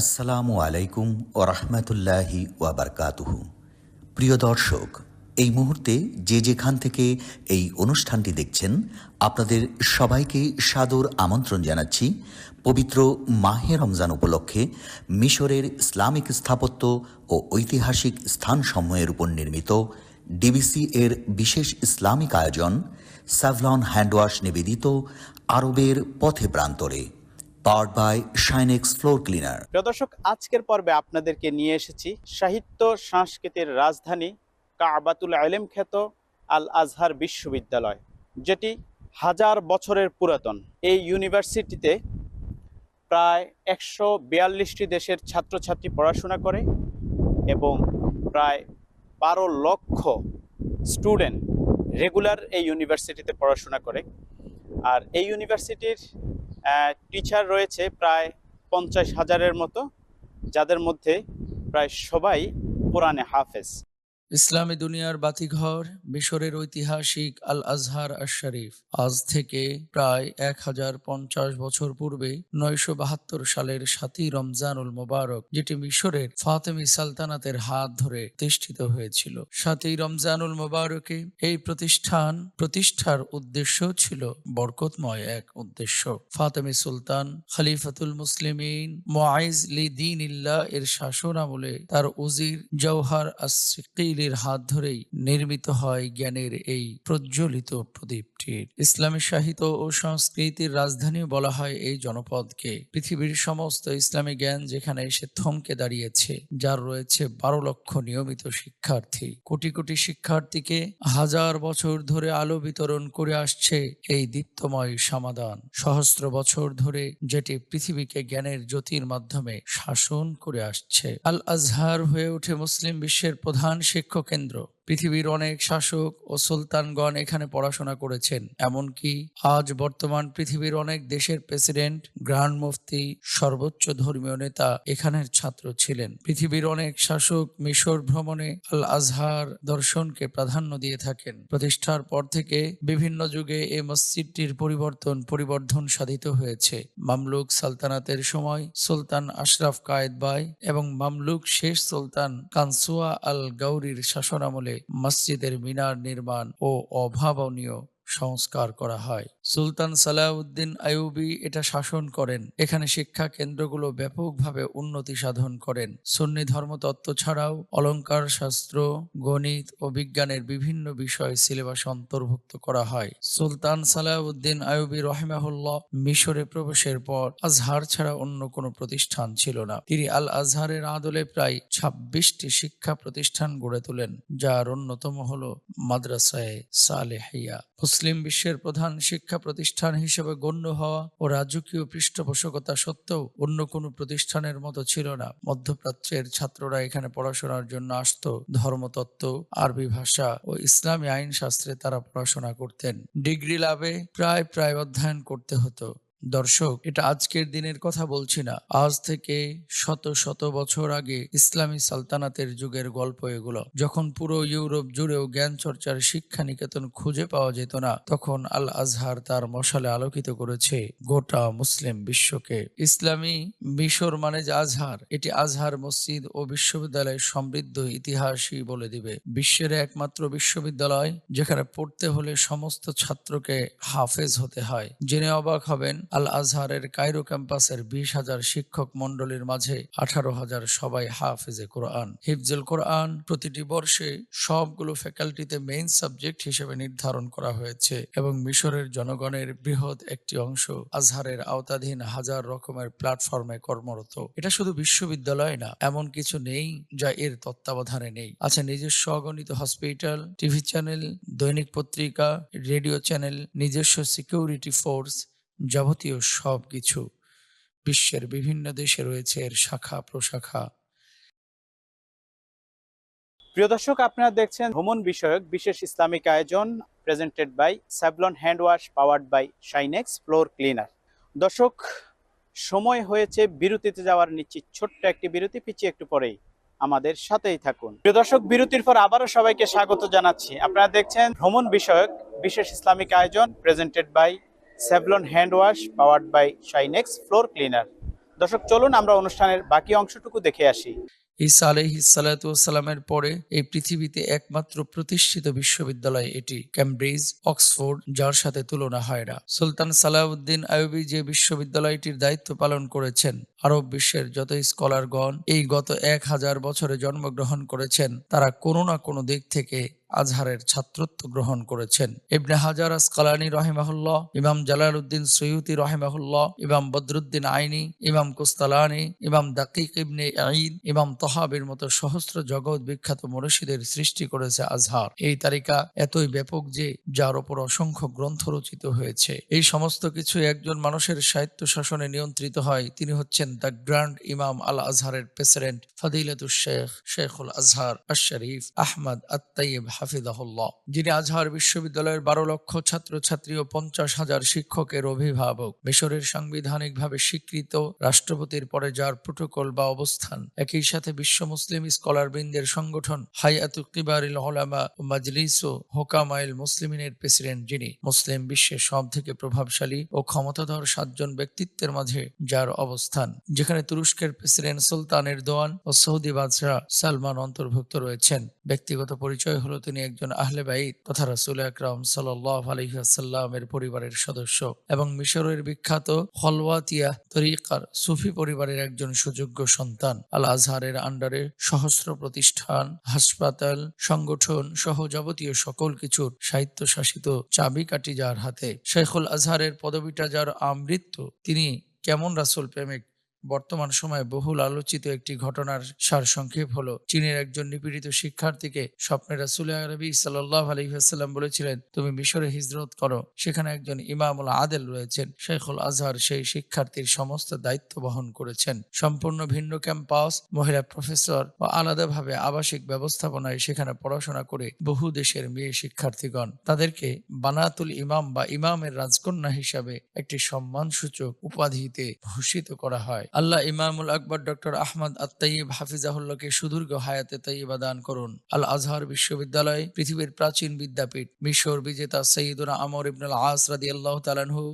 আসসালামু আলাইকুম ও রহমতুল্লাহি ওয়াবারকাতুহু প্রিয় দর্শক, এই মুহূর্তে যে যেখান থেকে এই অনুষ্ঠানটি দেখছেন, আপনাদের সবাইকে সাদর আমন্ত্রণ জানাচ্ছি। পবিত্র মাহে রমজান উপলক্ষে মিশরের ইসলামিক স্থাপত্য ও ঐতিহাসিক স্থানসমূহের উপর নির্মিত ডিবিসি এর বিশেষ ইসলামিক আয়োজন স্যাভলন হ্যান্ডওয়াশ নিবেদিত আরবের পথে প্রান্তরে। পাওয়ার্ড দর্শক, আজকের পর্বে আপনাদেরকে নিয়ে এসেছি সাহিত্য সংস্কৃতির রাজধানী কাবাতুল আলেম খ্যাত আল আজহার বিশ্ববিদ্যালয়, যেটি হাজার বছরের পুরাতন। এই ইউনিভার্সিটিতে প্রায় একশো বিয়াল্লিশটি দেশের ছাত্রছাত্রী পড়াশোনা করে এবং প্রায় বারো লক্ষ স্টুডেন্ট রেগুলার এই ইউনিভার্সিটিতে পড়াশোনা করে। আর এই ইউনিভার্সিটির টিচার রয়েছে প্রায় পঞ্চাশ হাজারের মতো যাদের মধ্যে প্রায় সবাই পুরানে হাফেজ। ইসলামী দুনিয়ার বাতিঘর, মিশরের ঐতিহাসিক আল আজহার আশ শরীফ আজ থেকে প্রায় এক হাজার পঞ্চাশ বছর পূর্বে নয়শো বাহাত্তর সালের সাতই রমজানুল মোবারক, যেটি মিশরের ফাতেমি সালতানাতের হাত ধরে প্রতিষ্ঠিত হয়েছিল। সাতই রমজানুল মোবারকে এই প্রতিষ্ঠান প্রতিষ্ঠার উদ্দেশ্য ছিল বরকতময় এক উদ্দেশ্য। ফাতেমি সুলতান খলিফাতুল মুসলিমিন মোয়াইজ লি দিন ইল্লাহ এর শাসন আমলে তার উজির জওহার আসিকিলের হাত ধরেই নির্মিত হয় জ্ঞানের এই প্রজ্বলিত প্রদীপটির ইসলামী সাহিত্য ও সংস্কৃতির রাজধানী বলা হয় এই জনপদকে। পৃথিবীর সমস্ত ইসলামী জ্ঞান যেখানে এসে থমকে দাঁড়িয়েছে, যার রয়েছে বারো লক্ষ নিয়মিত শিক্ষার্থী। কোটি কোটি শিক্ষার্থীকে হাজার বছর ধরে আলো বিতরণ করে আসছে এই দীপ্তময় সমাধান সহস্র বছর ধরে যেটি পৃথিবীকে জ্ঞানের জ্যোতির মাধ্যমে শাসন করে আসছে। আল আজহার হয়ে ওঠে মুসলিম বিশ্বের প্রধান শিক্ষা কেন্দ্র পৃথিবীর অনেক শাসক ও সুলতানগণ এখানে পড়াশোনা করেছেন, এমনকি আজ বর্তমান পৃথিবীর অনেক দেশের প্রেসিডেন্ট, গ্র্যান্ড মুফতি, সর্বোচ্চ ধর্মীয় নেতা এখানের ছাত্র ছিলেন। পৃথিবীর অনেক শাসক মিশর ভ্রমণে আল আজহার দর্শনকে প্রাধান্য দিয়ে থাকেন। প্রতিষ্ঠার পর থেকে বিভিন্ন যুগে এ মসজিদটির পরিবর্তন, পরিবর্ধন সাধিত হয়েছে। মামলুক সালতানাতের সময় সুলতান আশরাফ কায়েদবাই এবং মামলুক শেষ সুলতান কানসুয়া আল গাউরির শাসনামলে মসজিদের মিনার নির্মাণ ও অভাবনীয়। সংস্কার করা হয়। সুলতান সালাউদ্দিন আইয়ুবি এটা শাসন করেন। এখানে শিক্ষা কেন্দ্রগুলো ব্যাপকভাবে উন্নতি সাধন করেন। সুন্নি ধর্মতত্ত্ব ছাড়াও অলঙ্কার, শাস্ত্র, গণিত ও বিজ্ঞানের বিভিন্ন বিষয় সিলেবাস অন্তর্ভুক্ত করা হয়। সুলতান সালাউদ্দিন আইয়ুবি রহেমাহুল্লাহ মিশরে প্রবেশের পর আজহার ছাড়া অন্য কোনো প্রতিষ্ঠান ছিল না। তিনি আল আজহারের আদলে প্রায় ছাব্বিশটি শিক্ষা প্রতিষ্ঠান গড়ে তোলেন, যার অন্যতম হল মাদ্রাসায় সালেহিয়া। মুসলিম বিশ্বের প্রধান শিক্ষা প্রতিষ্ঠান হিসেবে গণ্য হওয়া ও রাজকীয় পৃষ্ঠপোষকতা সত্ত্বেও অন্য কোনো প্রতিষ্ঠানের মতো ছিল না। মধ্যপ্রাচ্যের ছাত্ররা এখানে পড়াশোনার জন্য আসত। ধর্মতত্ত্ব, আরবি ভাষা ও ইসলামী আইন শাস্ত্রে তারা পড়াশোনা করতেন। ডিগ্রি লাভে প্রায় প্রায় অধ্যয়ন করতে হতো। দর্শক, এটা আজকের দিনের কথা বলছি না। আজ থেকে শত শত বছর আগে ইসলামী সালতানাতের যুগের গল্প এগুলো। যখন পুরো ইউরোপ জুড়েও জ্ঞান চর্চার শিক্ষা নিকেতন খুঁজে পাওয়া যেত না, তখন আল আজহার তার মশালে আলোকিত করেছে গোটা মুসলিম বিশ্বকে। ইসলামী মিশর মানে যে আজহার, এটি আজহার মসজিদ ও বিশ্ববিদ্যালয়ের সমৃদ্ধ ইতিহাসই বলে দিবে। বিশ্বের একমাত্র বিশ্ববিদ্যালয়, যেখানে পড়তে হলে সমস্ত ছাত্রকে হাফেজ হতে হয়। জেনে অবাক হবেন আল আজহারের কায়রো ক্যাম্পাসের বিশ হাজার শিক্ষক মন্ডলীর মাঝে আঠারো হাজার সবাই হাফেজে কোরআন। হিফজুল কোরআন প্রতিটি বর্ষে সবগুলো ফ্যাকাল্টিতে মেইন সাবজেক্ট হিসেবে নির্ধারণ করা হয়েছে এবং মিশরের জনগণের বৃহৎ একটি অংশ আজহারের আওতাধীন হাজার রকমের প্ল্যাটফর্মে কর্মরত। এটা শুধু বিশ্ববিদ্যালয় না, এমন কিছু নেই যা এর তত্ত্বাবধানে নেই। আছে নিজস্ব অগণিত হসপিটাল, টিভি চ্যানেল, দৈনিক পত্রিকা, রেডিও চ্যানেল, নিজস্ব সিকিউরিটি ফোর্স যাবতীয় সব কিছু বিশ্বের বিভিন্ন দেশে রয়েছে এর শাখা প্রশাখা। প্রিয় দর্শক, আপনারা দেখছেন ভ্রমণ বিষয়ক বিশেষ ইসলামিক আয়োজন presented by Savlon hand wash powered by Shinex floor cleaner দর্শক, সময় হয়েছে বিরতিতে যাওয়ার নিশ্চিত। ছোট্ট একটি বিরতি, পিছিয়ে একটু পরেই আমাদের সাথেই থাকুন। প্রিয় দর্শক, বিরতির পর আবারও সবাইকে স্বাগত জানাচ্ছি। আপনারা দেখছেন ভ্রমণ বিষয়ক বিশেষ ইসলামিক আয়োজন presented by Savlon hand wash powered by Shinex floor cleaner দর্শক, চলুন আমরা অনুষ্ঠানের বাকি অংশটুকু দেখে আসি। ঈসা আলহিসাল্লামের পরে এই পৃথিবীতে একমাত্র প্রতিষ্ঠিত বিশ্ববিদ্যালয় এটি। ক্যামব্রিজ অক্সফোর্ড যার সাথে তুলনা হয় না। সুলতান সালাউদ্দিন আইয়ুবী যে বিশ্ববিদ্যালয়টির দায়িত্ব পালন করেছেন, আরব বিশ্বের যত স্কলারগণ এই গত এক হাজার বছরে জন্মগ্রহণ করেছেন, তারা কোনো না কোনো দিক থেকে আজহারের ছাত্রত্ব গ্রহণ করেছেন। ইবনে হাজার আসকালানি রহিমাহুল্লাহ, ইমাম জালাল উদ্দিন সৈয়ুতি রহিমাহুল্লাহ, ইমাম বদরুদ্দিন আইনি, ইমাম কুস্তালানি, ইমাম দাকিক ইবনে আইন ইমাম তহাবের মতো সহস্র জগৎ বিখ্যাত মনীষীদের সৃষ্টি করেছে আজহার। এই তালিকা এতই ব্যাপক যে যার ওপর অসংখ্য গ্রন্থ রচিত হয়েছে। এই সমস্ত কিছু একজন মানুষের সাহিত্য শাসনে নিয়ন্ত্রিত হয়। তিনি হচ্ছেন দ্য গ্র্যান্ড ইমাম আল আজহারের প্রেসিডেন্ট ফদিলাতুল শেখ, শেখুল আজহার আশরিফ আহমদ আত্তাইব হাফিজাহুল্লাহ, যিনি আজহার বিশ্ববিদ্যালয়ের বারো লক্ষ ছাত্রছাত্রী ও পঞ্চাশ হাজার শিক্ষকের অভিভাবক। মিশরের সাংবিধানিকভাবে স্বীকৃত রাষ্ট্রপতির পরে যার প্রোটোকল বা অবস্থান, একই সাথে বিশ্ব মুসলিম স্কলারবৃন্দের সংগঠন হাইয়াতু কিবারিল ওলামা ও মাজলিস ও হোকামাইল মুসলিমিনের প্রেসিডেন্ট যিনি। মুসলিম বিশ্বের সব থেকে প্রভাবশালী ও ক্ষমতাধর সাতজন ব্যক্তিত্বের মাঝে যার অবস্থান, যেখানে তুরস্কের প্রেসিডেন্ট সুলতানের দোয়ান ও সৌদি বাদশাহ সালমান অন্তর্ভুক্ত রয়েছেন। ব্যক্তিগত পরিচয় হলো তিনি একজন আহলে বাইত তথা রাসুল আকরাম সাল্লাহ আলহিহাসাল্লামের পরিবারের সদস্য এবং মিশরের বিখ্যাত হলওয়াতিয়া তরিকার সুফি পরিবারের একজন সুযোগ্য সন্তান। আল আজহারের আন্ডারে সহস্র প্রতিষ্ঠান, হাসপাতাল, সংগঠন সহ যাবতীয় সকল কিছুর সাহিত্য শাসিত চাবিকাঠি যার হাতে শেখুল আজহারের পদবিটা যার আমৃত্যু, তিনি কেমন রাসুল প্রেমিক বর্তমান সময়ে বহুল আলোচিত একটি ঘটনার সারসংক্ষেপ হলো, চীনের একজন নিপীড়িত শিক্ষার্থীকে স্বপ্নে রাসুল আরবি সাল্লাহ আলহিহাস্লাম বলেছিলেন, তুমি মিশরে হিজরত করো। সেখানে একজন ইমামুল আদেল রয়েছেন। শেখুল আজহার সেই শিক্ষার্থীর সমস্ত দায়িত্ব বহন করেছেন। সম্পূর্ণ ভিন্ন ক্যাম্পাস, মহিলা প্রফেসর ও আলাদাভাবে আবাসিক ব্যবস্থাপনায় সেখানে পড়াশোনা করে বহু দেশের মেয়ে শিক্ষার্থীগণ। তাদেরকে বানাতুল ইমাম বা ইমামের রাজকন্যা হিসাবে একটি সম্মানসূচক উপাধিতে ভূষিত করা হয়। আল্লাহ ইমামুল আকবর ডক্টর আহমদ আত্তাইব হাফিজাহুল্লাহকে সুদীর্ঘ হায়াতে তাইবা দান করুন। আল আজহার বিশ্ববিদ্যালয়, পৃথিবীর প্রাচীন বিদ্যাপীঠ, মিশর বিজেতা সঈদুনা আমর ইবনুল আস রাদি আল্লাহ তালানহু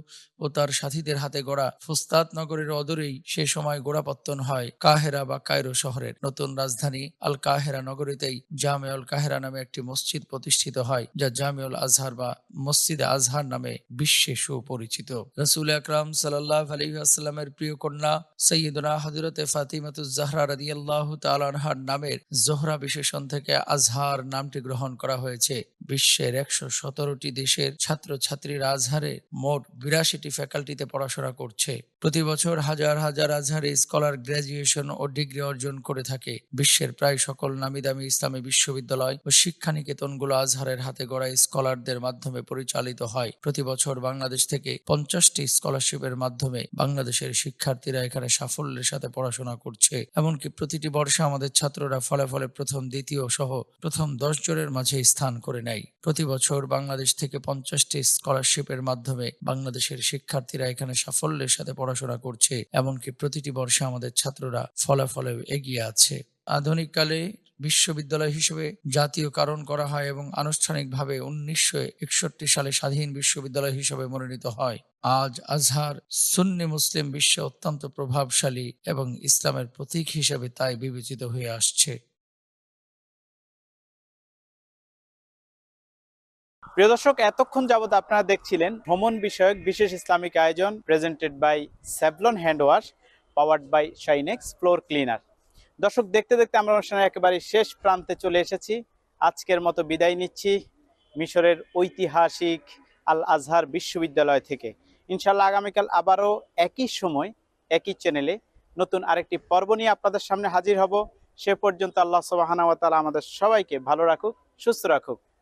ও তার সাথীদের হাতে গড়া ফুস্তাদ নগরের অদূরেই সে সময় গোড়াপত্তন হয় কাহেরা বা কায়রো শহরের। নতুন রাজধানী আল কাহেরা নগরীতেই জামে আল কাহেরা নামে একটি মসজিদ প্রতিষ্ঠিত হয়, যা জামিউল আজহার বা মসজিদে আজহার নামে বিশ্বে সুপরিচিত। রসুল আকরাম সাল্লাহ আলহিহাস্লামের প্রিয় কন্যা সৈয়দনা হজরতে ফাতিমাতুজাহরা জাহরা আল্লাহ তালানহার নামের জোহরা বিশেষণ থেকে আজহার নামটি গ্রহণ করা হয়েছে। বিশ্বের একশো সতেরোটি দেশের ছাত্রছাত্রীরা আজহারে মোট বিরাশিটি ফ্যাকাল্টিতে পড়াশোনা করছে। প্রতি বছর হাজার হাজার আজহারে স্কলার গ্রাজুয়েশন ও ডিগ্রি অর্জন করে থাকে। বিশ্বের প্রায় সকল নামি দামি ইসলামী বিশ্ববিদ্যালয় ও শিক্ষা নিকেতনগুলো আজহারের হাতে গড়া স্কলারদের মাধ্যমে পরিচালিত হয়। প্রতি বছর বাংলাদেশ থেকে পঞ্চাশটি স্কলারশিপের মাধ্যমে বাংলাদেশের শিক্ষার্থীরা এখানে সাফল্যের সাথে পড়াশোনা করছে। এমনকি প্রতিটি বর্ষে আমাদের ছাত্ররা ফলে ফলে প্রথম, দ্বিতীয় সহ প্রথম দশ জনের মাঝে স্থান করে নেয়। প্রতি বছর বাংলাদেশ থেকে পঞ্চাশটি স্কলারশিপের মাধ্যমে বাংলাদেশের শিক্ষার্থীরা এখানে সাফল্যের সাথে পড়াশোনা করছে, এমনকি প্রতিটি বর্ষে আমাদের ছাত্ররা ফলাফলে এগিয়ে আছে। আধুনিককালে বিশ্ববিদ্যালয় হিসেবে জাতীয়করণ করা হয় এবং আনুষ্ঠানিকভাবে উনিশশো একষট্টি সালে স্বাধীন বিশ্ববিদ্যালয় হিসেবে মনোনীত হয়। আজ আজহার সুন্নি মুসলিম বিশ্বে অত্যন্ত প্রভাবশালী এবং ইসলামের প্রতীক হিসেবে তাই বিবেচিত হয়ে আসছে। প্রিয় দর্শক, এতক্ষণ যাবত আপনারা দেখছিলেন ভ্রমণ বিষয়ক বিশেষ ইসলামিক আয়োজন presented by Savlon hand wash powered by Shinex floor cleaner দর্শক, দেখতে দেখতে আমরা অনুষ্ঠানের একেবারে শেষ প্রান্তে চলে এসেছি। আজকের মতো বিদায় নিচ্ছি মিশরের ঐতিহাসিক আল আজহার বিশ্ববিদ্যালয় থেকে। ইনশাল্লাহ আগামীকাল আবারও একই সময়, একই চ্যানেলে নতুন আরেকটি পর্ব নিয়ে আপনাদের সামনে হাজির হব। সে পর্যন্ত আল্লাহ সুবাহানা তাআলা আমাদের সবাইকে ভালো রাখুক, সুস্থ রাখুক।